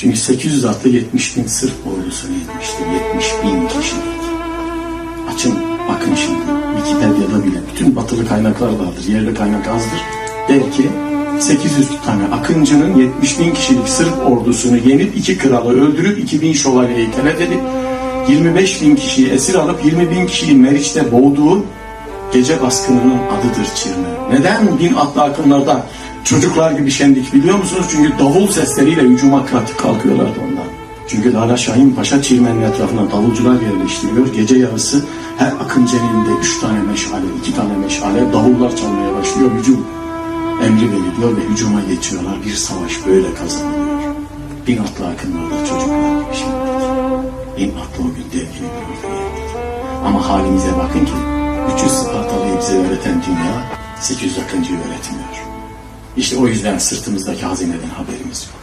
Çünkü 800 atlı 70 bin Sırp ordusunu yetmiştir. 70 bin kişilik. Açın bakın şimdi Wikipedia'da bile bütün batılı kaynaklar vardır. Yerli kaynak azdır. Der ki 800 tane Akıncı'nın 70 bin kişilik Sırp ordusunu yenip iki kralı öldürüp 2000 şövalyeyi telet edip 25 bin kişiyi esir alıp 20 bin kişiyi Meriç'te boğduğu gece baskınının adıdır Çirme. Neden bin atlı akınlarda çocuklar gibi şendik biliyor musunuz? Çünkü davul sesleriyle hücuma kalkıyorlardı ondan. Çünkü Lala Şahin Paşa Çirmen'in etrafına davulcular yerleştiriyor. Gece yarısı her akıncı elinde üç tane meşale, iki tane meşale, davullar çalmaya başlıyor. Hücum emri veriliyor ve hücuma geçiyorlar. Bir savaş böyle kazanılıyor. Bin atlı akınlarda çocuklar gibi şendik. Bin atlı o gün dev gibi bir orduya yendik. Ama halimize bakın ki 300 Spartalı'yı bize öğreten dünya 800 akıncıyı öğretmiyor. İşte o yüzden sırtımızdaki hazineden haberimiz yok.